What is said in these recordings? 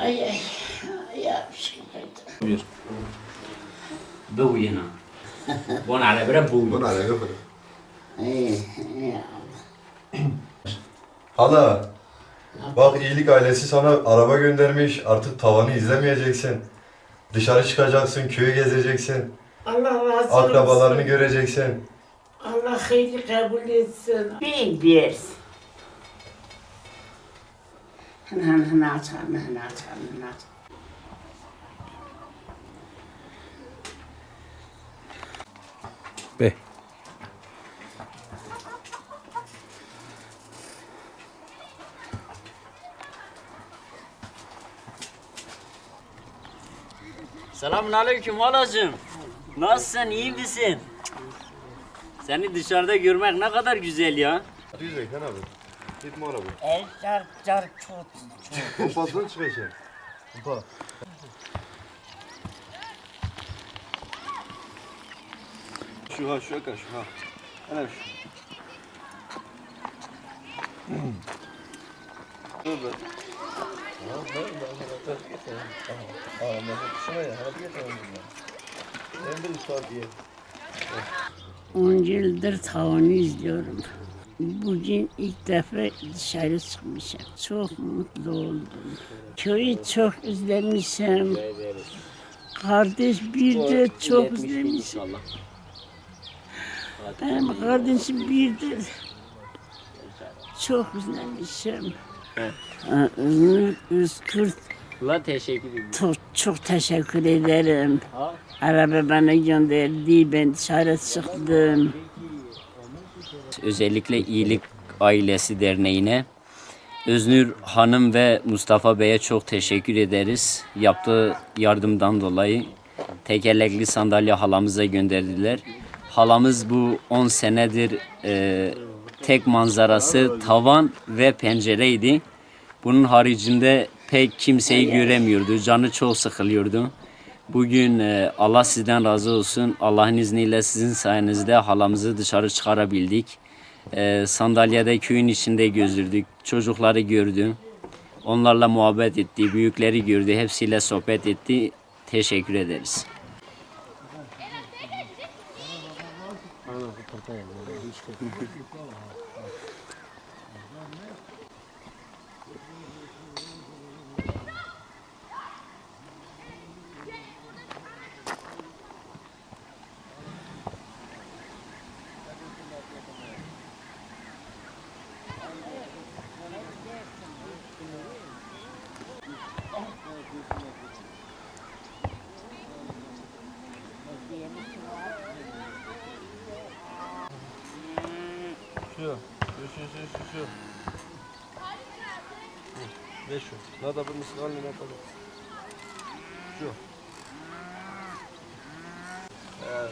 Ay ay. Ayağım şıkırdı. Buyur. Buyur. Bana ala bire buyur. Bana ala bire. Ay, ay Hala. Bak iyilik ailesi sana araba göndermiş. Artık tavanı izlemeyeceksin. Dışarı çıkacaksın, köyü gezeceksin. Allah razı olsun. Akrabalarını göreceksin. Allah hayırlı kabul etsin. Bir versin bir. Hın hın hın açalım, hın açalım, hın açalım. Be. Selamun aleyküm halacığım. Nasılsın, iyi misin? Seni dışarıda görmek ne kadar güzel ya. Düzek lan abi. Gitme araba. El car car çot. Kompasını çıkacaksın. Kompa. Şu ha, şu yakar, şu ha. Hele şu. Dur be. On yıldır tavanı izliyorum. Bugün ilk defa dışarı çıkmışım. Çok mutlu oldum. Köyü çok özlemişim. Kardeş bir de çok özlemişim. Benim kardeşim bir de çok özlemişim. Ömür Özkurt La teşekkür ederim. çok, çok teşekkür ederim. Araba bana gönderdi, ben dışarı çıktım. Özellikle İyilik Ailesi Derneği'ne Öznür Hanım ve Mustafa Bey'e çok teşekkür ederiz. Yaptığı yardımdan dolayı tekerlekli sandalye halamıza gönderdiler. Halamız bu 10 senedir e, tek manzarası tavan ve pencereydi. Bunun haricinde pek kimseyi göremiyordu. Canı çok sıkılıyordu. Bugün e, Allah sizden razı olsun. Allah'ın izniyle sizin sayenizde halamızı dışarı çıkarabildik. E, sandalyede köyün içinde gözürdük. Çocukları gördü. Onlarla muhabbet etti. Büyükleri gördü. Hepsiyle sohbet etti. Teşekkür ederiz. Üçüncü şu. Ve şu. Ne da bu miskallı ne yapalım. Şu. Evet.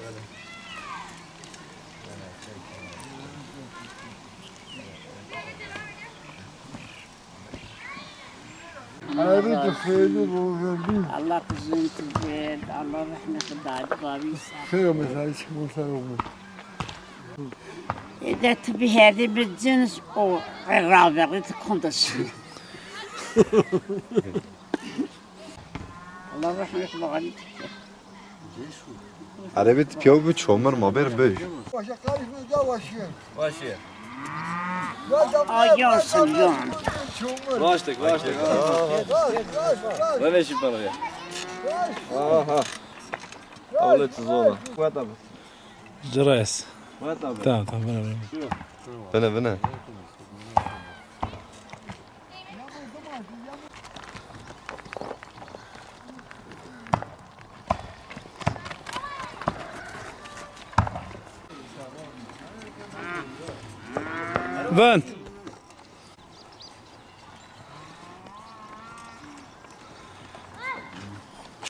Ayrıca sevdi bozuldu. Allah kızın kızı, Allah rahmet edildi. Şey o mesela hiç bu sarılmış. إذا تبهادي بالجنس وغير رابع غير تكون الله الرحمن يحفظه غادي عربت بيو بتشومر ما بير بيج واش قال في دا واش واش آه يوصل يوم واشتك واشتك ما ليش برا آه ها أولت الزونة جرايس Tamam tamam ben alayım. Bana bana. Vent.